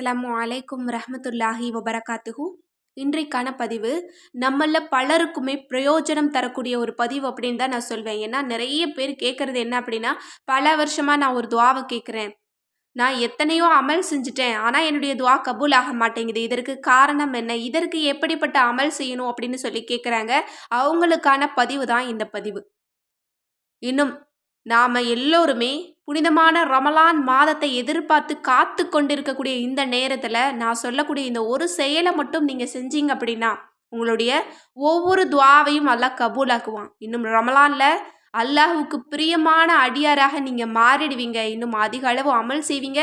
அஸ்லாம் அலைக்கும் ரஹமத்துல்லாஹி வபரகாத்துஹு. இன்றைக்கான பதிவு நம்மள பலருக்குமே பிரயோஜனம் தரக்கூடிய ஒரு பதிவு அப்படின்னு தான் நான் சொல்வேன். ஏன்னா நிறைய பேர் கேட்குறது என்ன அப்படின்னா பல வருஷமாக நான் ஒரு துவாவை கேட்குறேன் நான் எத்தனையோ அமல் செஞ்சுட்டேன். ஆனால் என்னுடைய துவா கபூல் ஆக மாட்டேங்குது. இதற்கு காரணம் என்ன? இதற்கு எப்படிப்பட்ட அமல் செய்யணும் அப்படின்னு சொல்லி கேட்குறாங்க அவங்களுக்கான பதிவு தான் இந்த பதிவு. இன்னும் நாம் எல்லோருமே புனிதமான ரமலான் மாதத்தை எதிர்பார்த்து காத்து கொண்டிருக்கக்கூடிய இந்த நேரத்தில் நான் சொல்லக்கூடிய இந்த ஒரு செயலை மட்டும் நீங்கள் செஞ்சீங்க அப்படின்னா உங்களுடைய ஒவ்வொரு துவாவையும் அல்லாஹ் கபூலாக்குவான். இன்னும் ரமலானில் அல்லாஹுக்கு பிரியமான அடியாராக நீங்கள் மாறிடுவீங்க. இன்னும் அதிக அளவு அமல் செய்வீங்க.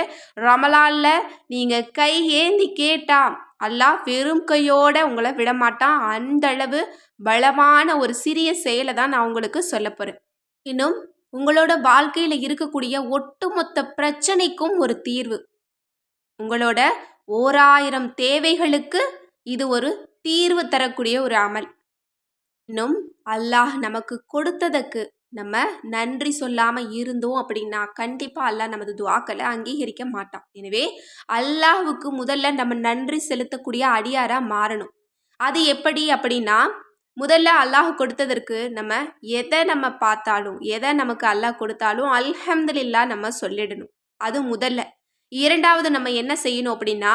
ரமலானில் நீங்கள் கை ஏந்தி கேட்டால் அல்லாஹ் வெறும் கையோட உங்களை விடமாட்டான். அந்த அளவு பலமான ஒரு சிறிய செயலை தான் நான் உங்களுக்கு சொல்ல போகிறேன் இன்னும் உங்களோட வாழ்க்கையில் இருக்கக்கூடிய ஒட்டுமொத்த பிரச்சனைக்கும் ஒரு தீர்வு. உங்களோட ஓராயிரம் தேவைகளுக்கு இது ஒரு தீர்வு தரக்கூடிய ஒரு அமல். இன்னும் அல்லாஹ் நமக்கு கொடுத்ததுக்கு நம்ம நன்றி சொல்லாமல் இருந்தோம் அப்படின்னா கண்டிப்பாக அல்லாஹ் நமது துவாக்களை அங்கீகரிக்க மாட்டான். எனவே அல்லாஹுக்கு முதல்ல நம்ம நன்றி செலுத்தக்கூடிய அடியாராக மாறணும். அது எப்படி அப்படின்னா முதல்ல அல்லாஹ் கொடுத்ததற்கு நம்ம எதை நம்ம பார்த்தாலும் எதை நமக்கு அல்லாஹ் கொடுத்தாலும் அல்ஹம்துலில்லா நம்ம சொல்லிடணும். அது முதல்ல. இரண்டாவது நம்ம என்ன செய்யணும் அப்படின்னா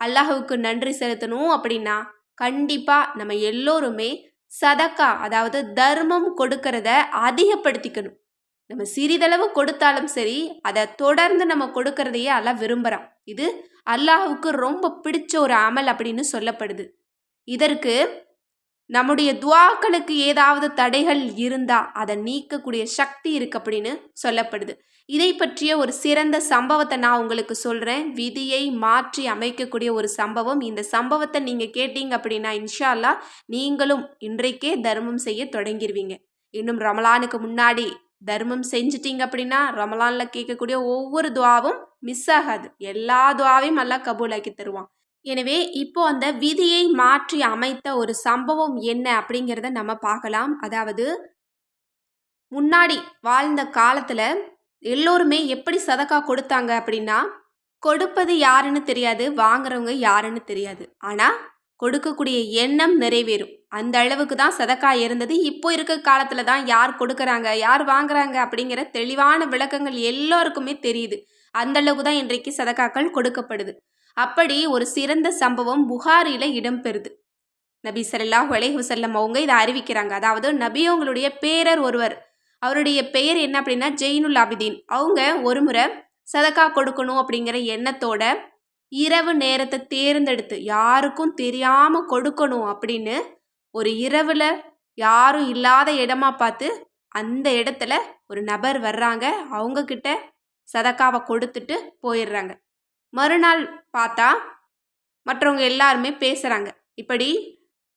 அல்லாஹுக்கு நன்றி செலுத்தணும் அப்படின்னா கண்டிப்பாக நம்ம எல்லோருமே சதக்கா அதாவது தர்மம் கொடுக்கறத அதிகப்படுத்திக்கணும். நம்ம சிறிதளவு கொடுத்தாலும் சரி அதை தொடர்ந்து நம்ம கொடுக்கறதையே அல்லாஹ் விரும்புகிறான் இது அல்லாஹுக்கு ரொம்ப பிடிச்ச ஒரு அமல் அப்படின்னு சொல்லப்படுது. இதற்கு நம்முடைய துவாக்களுக்கு ஏதாவது தடைகள் இருந்தால் அதை நீக்கக்கூடிய சக்தி இருக்கு அப்படின்னு சொல்லப்படுது. இதை பற்றிய ஒரு சிறந்த சம்பவத்தை நான் உங்களுக்கு சொல்கிறேன் விதியை மாற்றி அமைக்கக்கூடிய ஒரு சம்பவம். இந்த சம்பவத்தை நீங்கள் கேட்டீங்க அப்படின்னா இன்ஷால்லா நீங்களும் இன்றைக்கே தர்மம் செய்ய தொடங்கிடுவீங்க இன்னும் ரமலானுக்கு முன்னாடி தர்மம் செஞ்சிட்டீங்க அப்படின்னா ரமலானில் கேட்கக்கூடிய ஒவ்வொரு துவாவும் மிஸ் ஆகாது. எல்லா துவாவையும் நல்லா கபூலாக்கி தருவான். எனவே இப்போ அந்த விதியை மாற்றி அமைத்த ஒரு சம்பவம் என்ன அப்படிங்கிறத நம்ம பார்க்கலாம். அதாவது முன்னாடி வாழ்ந்த காலத்தில் எல்லோருமே எப்படி சதக்கா கொடுத்தாங்க அப்படின்னா கொடுப்பது யாருன்னு தெரியாது வாங்குறவங்க யாருன்னு தெரியாது. ஆனால் கொடுக்கக்கூடிய எண்ணம் நிறைவேறும். அந்த அளவுக்கு தான் சதக்கா இருந்தது. இப்போ இருக்க காலத்தில் தான் யார் கொடுக்குறாங்க யார் வாங்குறாங்க அப்படிங்கிற தெளிவான விளக்கங்கள் எல்லோருக்குமே தெரியுது. அந்த அளவுக்கு தான் இன்றைக்கு சதக்காக்கள் கொடுக்கப்படுது. அப்படி ஒரு சிறந்த சம்பவம் புகாரில் இடம்பெறுது. நபி சல்லாஹ் அலேஹுசல்லம் அவங்க இதை அறிவிக்கிறாங்க. அதாவது நபி அவங்களுடைய பேரர் ஒருவர். அவருடைய பெயர் என்ன அப்படின்னா ஜெயினுல் ஆபிதீன் அவங்க ஒரு முறை சதக்கா கொடுக்கணும் அப்படிங்கிற எண்ணத்தோட இரவு நேரத்தை தேர்ந்தெடுத்து யாருக்கும் தெரியாமல் கொடுக்கணும் அப்படின்னு ஒரு இரவில் யாரும் இல்லாத இடமா பார்த்து அந்த இடத்துல ஒரு நபர் வர்றாங்க. அவங்கக்கிட்ட சதக்காவை கொடுத்துட்டு போயிடுறாங்க. மறுநாள் பார்த்தா மற்றவங்க எல்லாருமே பேசுகிறாங்க இப்படி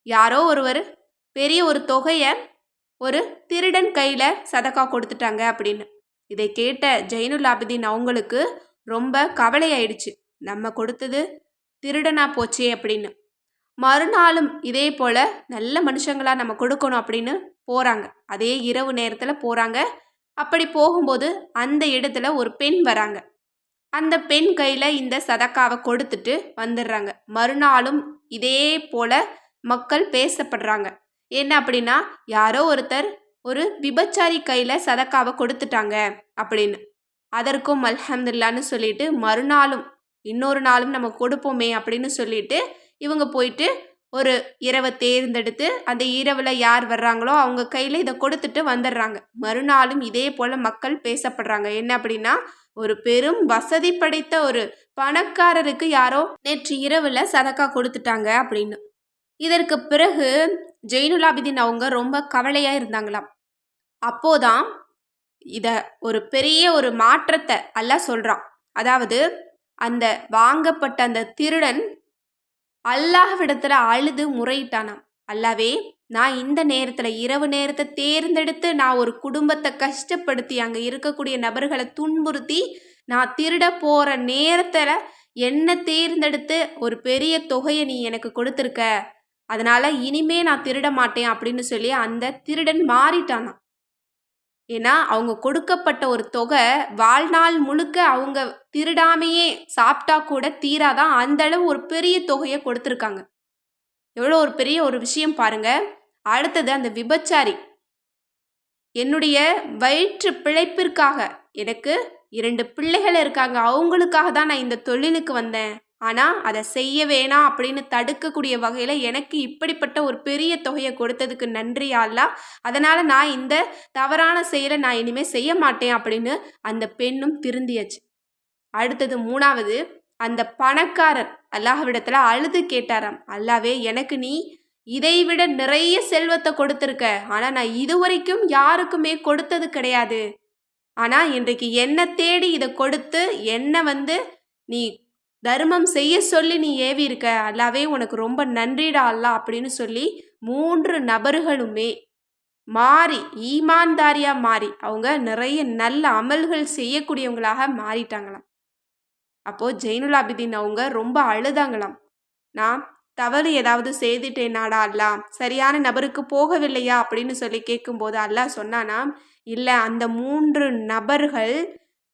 யாரோ ஒருவர் பெரிய ஒரு தொகையை ஒரு திருடன் கையில் சதக்கா கொடுத்துட்டாங்க அப்படின்னு. இதை கேட்ட ஜெயினுல் ஆபிதீன் அவங்களுக்கு ரொம்ப கவலையாயிடுச்சு. நம்ம கொடுத்தது திருடனா போச்சே அப்படின்னு. மறுநாளும் இதே போல் நல்ல மனுஷங்களாக நம்ம கொடுக்கணும் அப்படின்னு போகிறாங்க அதே இரவு நேரத்தில் போகிறாங்க அப்படி போகும்போது அந்த இடத்துல ஒரு பெண் வராங்க. அந்த பெண் கையில் இந்த சதக்காவை கொடுத்துட்டு வந்துடுறாங்க. மறுநாளும் இதே போல் மக்கள் பேசப்படுறாங்க. என்ன அப்படின்னா யாரோ ஒருத்தர் ஒரு விபச்சாரி கையில் சதக்காவை கொடுத்துட்டாங்க அப்படின்னு. அதற்கும் அல்ஹம்துல்லான்னு சொல்லிட்டு மறுநாளும் இன்னொரு நாளும் நம்ம கொடுப்போமே அப்படின்னு சொல்லிட்டு இவங்க போயிட்டு ஒரு இரவை தேர்ந்தெடுத்து அந்த இரவில் யார் வர்றாங்களோ அவங்க கையில் இதை கொடுத்துட்டு வந்துடுறாங்க. மறுநாளும் இதே போல் மக்கள் பேசப்படுறாங்க. என்ன அப்படின்னா ஒரு பெரும் வசதி படைத்த ஒரு பணக்காரருக்கு யாரோ நேற்று இரவில் சதக்கா கொடுத்துட்டாங்க அப்படின்னு. இதற்கு பிறகு ஜெயினுலாபிதீன் அவங்க ரொம்ப கவலையாக இருந்தாங்களாம். அப்போதான் இதை ஒரு பெரிய ஒரு மாற்றத்தை அல்ல சொல்கிறான் அதாவது அந்த வாங்கப்பட்ட அந்த திருடன் அல்லாஹ்விடத்தில் அழுது முறையிட்டானாம். அல்லாவே நான் இந்த நேரத்தில் இரவு நேரத்தை தேர்ந்தெடுத்து நான் ஒரு குடும்பத்தை கஷ்டப்படுத்தி அங்கே இருக்கக்கூடிய நபர்களை துன்புறுத்தி நான் திருட போகிற நேரத்தில் என்ன தேர்ந்தெடுத்து ஒரு பெரிய தொகையை நீ எனக்கு கொடுத்துருக்க? அதனால் இனிமே நான் திருட மாட்டேன் அப்படின்னு சொல்லி அந்த திருடன் மாறிட்டானான் ஏன்னா அவங்க கொடுக்கப்பட்ட ஒரு தொகை வாழ்நாள் முழுக்க அவங்க திருடாமையே சாப்பிட்டா கூட தீராதான் அந்த அளவு ஒரு பெரிய தொகையை கொடுத்துருக்காங்க. எவ்வளோ ஒரு பெரிய ஒரு விஷயம் பாருங்க. அடுத்தது அந்த விபச்சாரி. என்னுடைய வயிற்று பிழைப்பிற்காக எனக்கு இரண்டு பிள்ளைகள் இருக்காங்க. அவங்களுக்காக தான் நான் இந்த தொழிலுக்கு வந்தேன். ஆனால் அதை செய்ய வேணாம் அப்படின்னு தடுக்கக்கூடிய வகையில் எனக்கு இப்படிப்பட்ட ஒரு பெரிய தொகையை கொடுத்ததுக்கு நன்றி அல்லா அதனால் நான் இந்த தவறான செயலை நான் இனிமேல் செய்ய மாட்டேன் அப்படின்னு அந்த பெண்ணும் திருந்தியாச்சு. அடுத்தது மூணாவது அந்த பணக்காரர் அல்லாஹ்விடத்தில் அழுது கேட்டாராம். அல்லாவே எனக்கு நீ இதைவிட நிறைய செல்வத்தை கொடுத்துருக்க. ஆனால் நான் இதுவரைக்கும் யாருக்குமே கொடுத்தது கிடையாது. ஆனால் இன்றைக்கு என்னை தேடி இதை கொடுத்து என்னை வந்து நீ தர்மம் செய்ய சொல்லி நீ ஏவி இருக்க. அல்லாவே உனக்கு ரொம்ப நன்றிடா அல்லா அப்படின்னு சொல்லி மூன்று நபர்களுமே மாறி ஈமான்தாரியாக மாறி அவங்க நிறைய நல்ல அமல்கள் செய்யக்கூடியவங்களாக மாறிட்டாங்களாம். அப்போது ஜெயினுலாபிதீன் அவங்க ரொம்ப அழுதாங்களாம். நான் தவறு ஏதாவது செய்துட்டேனாடா அல்லா? சரியான நபருக்கு போகவில்லையா? அப்படின்னு சொல்லி கேட்கும்போது அல்லா சொன்னானா இல்லை அந்த மூன்று நபர்கள்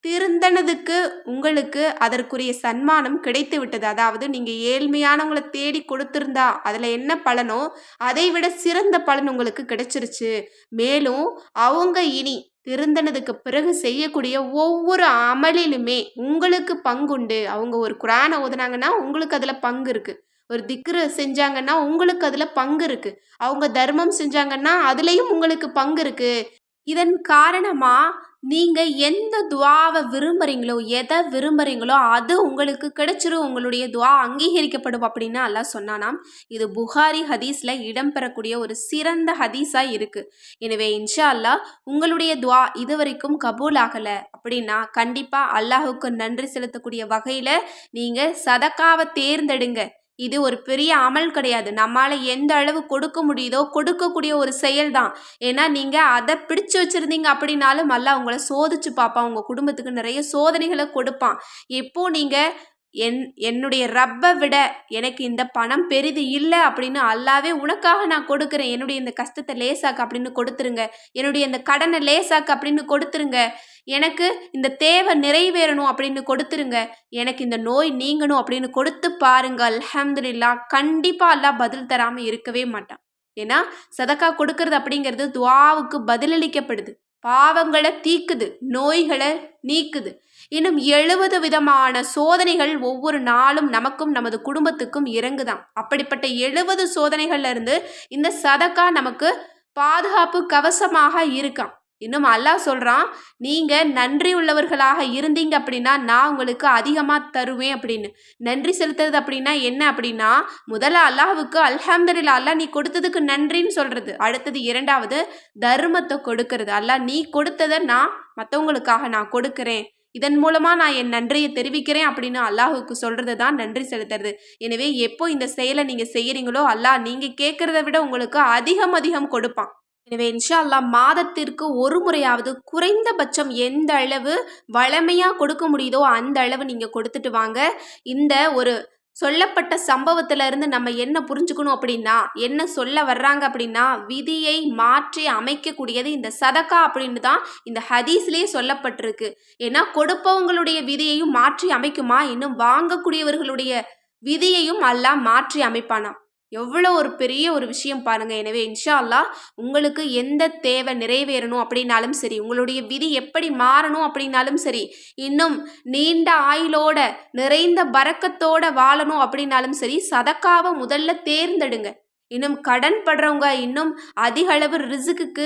திருந்தனதுக்கு உங்களுக்கு அதற்குரிய சன்மானம் கிடைத்து விட்டது அதாவது நீங்கள் ஏழ்மையானவங்களை தேடி கொடுத்துருந்தா அதில் என்ன பலனோ அதை விட சிறந்த பலன் உங்களுக்கு கிடைச்சிருச்சு. மேலும் அவங்க இனி திருந்தனதுக்கு பிறகு செய்யக்கூடிய ஒவ்வொரு அமலிலுமே உங்களுக்கு பங்குண்டு. அவங்க ஒரு குரானை ஓதுனாங்கன்னா உங்களுக்கு அதில் பங்கு இருக்குது ஒரு திக்ரு செஞ்சாங்கன்னா உங்களுக்கு அதில் பங்கு இருக்குது அவங்க தர்மம் செஞ்சாங்கன்னா அதுலேயும் உங்களுக்கு பங்கு இருக்குது இதன் காரணமாக நீங்கள் எந்த துவாவை விரும்புகிறீங்களோ எதை விரும்புகிறீங்களோ அது உங்களுக்கு கிடைச்சிரும். உங்களுடைய துவா அங்கீகரிக்கப்படும் அப்படின்னு அல்லாஹ் சொன்னானாம். இது புகாரி ஹதீஸில் இடம்பெறக்கூடிய ஒரு சிறந்த ஹதீஸாக இருக்குது எனவே இன்ஷா அல்லாஹ் உங்களுடைய துவா இது வரைக்கும் கபூல் ஆகலை அப்படின்னா கண்டிப்பாக அல்லாஹுக்கு நன்றி செலுத்தக்கூடிய வகையில் நீங்கள் சதக்காவை தேர்ந்தெடுங்க. இது ஒரு பெரிய அமல் கிடையாது. நம்மால் எந்த அளவு கொடுக்க முடியுதோ கொடுக்கக்கூடிய ஒரு செயல் தான் ஏன்னா நீங்கள் அதை பிடிச்சு வச்சுருந்தீங்க அப்படின்னாலும் நல்லா உங்களை சோதிச்சு பார்ப்பான். உங்கள் குடும்பத்துக்கு நிறைய சோதனைகளை கொடுப்பான். எப்போ நீங்கள் என் என்னுடைய ரப்பை விட எனக்கு இந்த பணம் பெரிது இல்லை அப்படின்னு அல்லாவே உனக்காக நான் கொடுக்குறேன். என்னுடைய இந்த கஷ்டத்தை லேசாக்கு அப்படின்னு கொடுத்துருங்க. என்னுடைய இந்த கடனை லேசாக்கு அப்படின்னு கொடுத்துருங்க. எனக்கு இந்த தேவை நிறைவேறணும் அப்படின்னு கொடுத்துருங்க. எனக்கு இந்த நோய் நீங்கணும் அப்படின்னு கொடுத்து பாருங்க. அல்ஹம்துலில்லா கண்டிப்பாக அல்லா பதில் தராமல் இருக்கவே மாட்டான். ஏன்னா சதக்கா கொடுக்கறது அப்படிங்கிறது துவாவுக்கு பதிலளிக்கப்படுது. பாவங்களை தீக்குது நோய்களை நீக்குது. இன்னும் எழுபது விதமான சோதனைகள் ஒவ்வொரு நாளும் நமக்கும் நமது குடும்பத்துக்கும் இறங்குதான் அப்படிப்பட்ட எழுபது சோதனைகள்ல இருந்து இந்த சதக்கா நமக்கு பாதுகாப்பு கவசமாக இருக்கான் இன்னும் அல்லாஹ் சொல்கிறான் நீங்கள் நன்றி உள்ளவர்களாக இருந்தீங்க அப்படின்னா நான் உங்களுக்கு அதிகமாக தருவேன் அப்படின்னு. நன்றி செலுத்துறது அப்படின்னா என்ன அப்படின்னா முதல்ல அல்லாஹுக்கு அல்ஹம்துலில்லா அல்லாஹ் நீ கொடுத்ததுக்கு நன்றின்னு சொல்கிறது அடுத்தது இரண்டாவது தர்மத்தை கொடுக்கறது. அல்லாஹ் நீ கொடுத்ததை நான் மற்றவங்களுக்காக நான் கொடுக்குறேன். இதன் மூலமாக நான் என் நன்றியை தெரிவிக்கிறேன் அப்படின்னு அல்லாஹுக்கு சொல்கிறது தான் நன்றி செலுத்துறது. எனவே எப்போ இந்த செயலை நீங்கள் செய்கிறீங்களோ அல்லாஹ் நீங்கள் கேட்குறத விட உங்களுக்கு அதிகம் அதிகம் கொடுப்பான். எனவே இன்ஷா அல்லா மாதத்திற்கு ஒரு முறையாவது குறைந்தபட்சம் எந்த அளவு வளமையாக கொடுக்க முடியுதோ அந்த அளவு நீங்கள் கொடுத்துட்டு வாங்க. இந்த ஒரு சொல்லப்பட்ட சம்பவத்திலிருந்து நம்ம என்ன புரிஞ்சுக்கணும் அப்படின்னா என்ன சொல்ல வர்றாங்க அப்படின்னா விதியை மாற்றி அமைக்கக்கூடியது இந்த சதக்கா அப்படின்னு தான் இந்த ஹதீஸ்லேயே சொல்லப்பட்டிருக்கு. ஏன்னா கொடுப்பவங்களுடைய விதியையும் மாற்றி அமைக்குமா? இன்னும் வாங்கக்கூடியவர்களுடைய விதியையும் எல்லாம் மாற்றி அமைப்பானா எவ்வளோ ஒரு பெரிய ஒரு விஷயம் பாருங்கள் எனவே இன்ஷா அல்லா உங்களுக்கு எந்த தேவை நிறைவேறணும் அப்படின்னாலும் சரி உங்களுடைய விதி எப்படி மாறணும் அப்படின்னாலும் சரி இன்னும் நீண்ட ஆயுளோட நிறைந்த பறக்கத்தோட வாழணும் அப்படின்னாலும் சரி சதக்காவை முதல்ல தேர்ந்தெடுங்க. இன்னும் கடன் படுறவங்க இன்னும் அதிக அளவு ரிசுக்குக்கு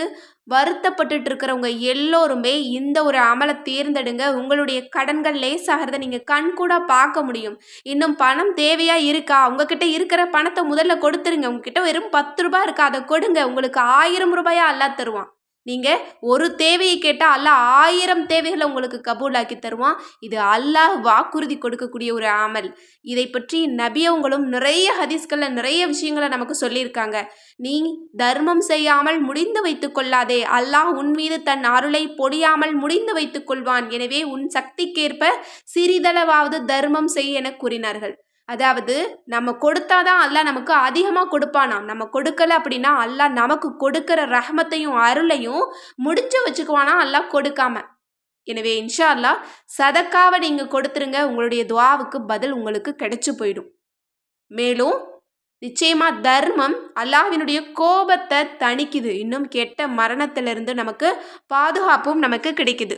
வருத்தப்பட்டுட்டு இருக்கிறவங்க எல்லோருமே இந்த ஒரு அமலை தேர்ந்தெடுங்க. உங்களுடைய கடன்கள் லேசாகிறத நீங்கள் கண் கூட பார்க்க முடியும். இன்னும் பணம் தேவையாக இருக்கா? உங்ககிட்ட இருக்கிற பணத்தை முதல்ல கொடுத்துருங்க. உங்ககிட்ட வெறும் பத்து ரூபாய் இருக்கா? அதை கொடுங்க. உங்களுக்கு ஆயிரம் ரூபாயா அல்லா தருவான். நீங்கள் ஒரு தேவையை கேட்டால் அல்லாஹ் ஆயிரம் தேவைகளை உங்களுக்கு கபூலாக்கி தருவான். இது அல்லாஹ் வாக்குறுதி கொடுக்கக்கூடிய ஒரு அமல். இதை பற்றி நபியவங்களும் நிறைய ஹதீஸ்களில் நிறைய விஷயங்களை நமக்கு சொல்லியிருக்காங்க. நீ தர்மம் செய்யாமல் முடிந்து வைத்து கொள்ளாதே. அல்லாஹ் உன் மீது தன் அருளை பொடியாமல் முடிந்து வைத்துக் கொள்வான். எனவே உன் சக்திக்கேற்ப சிறிதளவாவது தர்மம் செய் என கூறினார்கள். அதாவது நம்ம கொடுத்தாதான் அல்லாஹ் நமக்கு அதிகமாக கொடுப்பானாம். நம்ம கொடுக்கல அப்படின்னா அல்லாஹ் நமக்கு கொடுக்கிற ரஹமத்தையும் அருளையும் முடிச்சு வச்சுக்குவானா அல்லாஹ் கொடுக்காம. எனவே இன்ஷா அல்லாஹ் சதக்காவை நீங்கள் கொடுத்துருங்க. உங்களுடைய துவாவுக்கு பதில் உங்களுக்கு கிடைச்சி போயிடும். மேலும் நிச்சயமாக தர்மம் அல்லாஹினுடைய கோபத்தை தணிக்குது. இன்னும் கெட்ட மரணத்திலிருந்து நமக்கு பாதுகாப்பும் நமக்கு கிடைக்குது.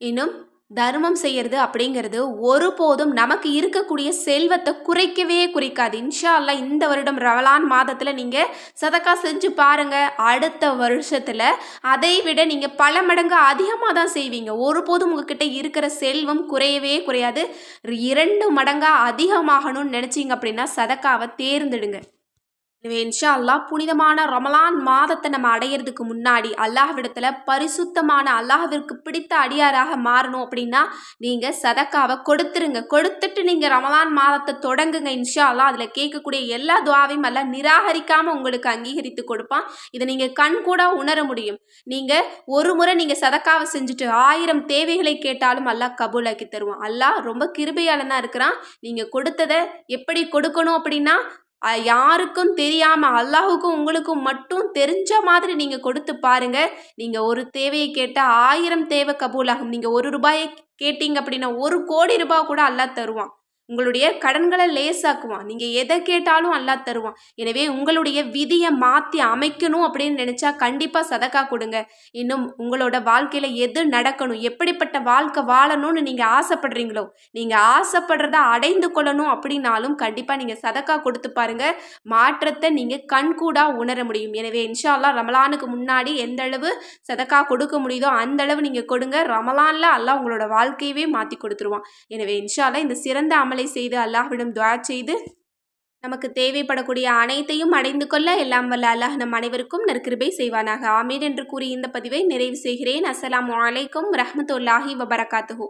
இன்னும் தர்மம் செய்யறது அப்படிங்கிறது ஒருபோதும் நமக்கு இருக்கக்கூடிய செல்வத்தை குறைக்கவே குறைக்காது. இன்ஷா அல்லாஹ் இந்த வருடம் ரவலான் மாதத்தில் நீங்கள் சதக்கா செஞ்சு பாருங்கள் அடுத்த வருஷத்தில் அதை விட நீங்கள் பல மடங்கு அதிகமாக தான் செய்வீங்க. ஒருபோதும் உங்ககிட்ட இருக்கிற செல்வம் குறையவே குறையாது. இரண்டு மடங்காக அதிகமாகணும்னு நினச்சிங்க அப்படின்னா சதக்காவை தேர்ந்தெடுங்க. எனவே இன்ஷா அல்லாஹ் புனிதமான ரமலான் மாதத்தை நம்ம அடையிறதுக்கு முன்னாடி அல்லாஹ்விடத்தில் பரிசுத்தமான அல்லாஹ்விற்கு பிடித்த அடியாராக மாறணும் அப்படின்னா நீங்கள் சதக்காவை கொடுத்துருங்க. கொடுத்துட்டு நீங்கள் ரமலான் மாதத்தை தொடங்குங்க இன்ஷா அல்லா அதில் கேட்கக்கூடிய எல்லா துவாவையும் எல்லாம் நிராகரிக்காமல் உங்களுக்கு அங்கீகரித்து கொடுப்பான். இதை நீங்கள் கண் கூட உணர முடியும். நீங்கள் ஒரு முறை நீங்கள் சதக்காவை செஞ்சுட்டு ஆயிரம் தேவைகளை கேட்டாலும் அல்லாஹ் கபூலாக்கி தருவான். அல்லாஹ் ரொம்ப கிருபையாளனா இருக்கிறான். நீங்கள் கொடுத்ததை எப்படி கொடுக்கணும் அப்படின்னா யாருக்கும் தெரியாமல் அல்லாஹுக்கும் உங்களுக்கும் மட்டும் தெரிஞ்ச மாதிரி நீங்கள் கொடுத்து பாருங்க. நீங்கள் ஒரு தேவையை கேட்டால் ஆயிரம் தேவை கபூலாகும். நீங்கள் ஒரு ரூபாயை கேட்டீங்க அப்படின்னா ஒரு கோடி ரூபாய் கூட அல்லாஹ் தருவான். உங்களுடைய கடன்களை லேசாக்குவான். நீங்கள் எதை கேட்டாலும் அல்லா தருவான். எனவே உங்களுடைய விதியை மாற்றி அமைக்கணும் அப்படின்னு நினச்சா கண்டிப்பாக சதக்கா கொடுங்க. இன்னும் உங்களோட வாழ்க்கையில் எது நடக்கணும் எப்படிப்பட்ட வாழ்க்கை வாழணும்னு நீங்கள் ஆசைப்படுறீங்களோ நீங்கள் ஆசைப்படுறத அடைந்து கொள்ளணும் அப்படின்னாலும் கண்டிப்பாக நீங்கள் சதக்கா கொடுத்து பாருங்க. மாற்றத்தை நீங்கள் கண்கூடா உணர முடியும். எனவே இன்ஷால்லா ரமலானுக்கு முன்னாடி எந்த அளவு சதக்கா கொடுக்க முடியுதோ அந்த அளவு நீங்கள் கொடுங்க. ரமலானில் அல்லா உங்களோட வாழ்க்கையவே மாற்றி கொடுத்துருவான். எனவே இன்ஷால்லா இந்த சிறந்த அமலை செய்து அல்லாஹ்விடம் துவா செய்து நமக்கு தேவைப்படக்கூடிய அனைத்தையும் அடைந்து கொள்ள எல்லாம் வல்ல அல்லாஹ் நம் அனைவருக்கும் நற்கிருபை செய்வானாக. ஆமீர் என்று கூறி இந்த பதிவை நிறைவு செய்கிறேன். அஸ்லாம் வலைக்கம் ரஹமத்துல்லாஹி வபரகாத்துஹூ.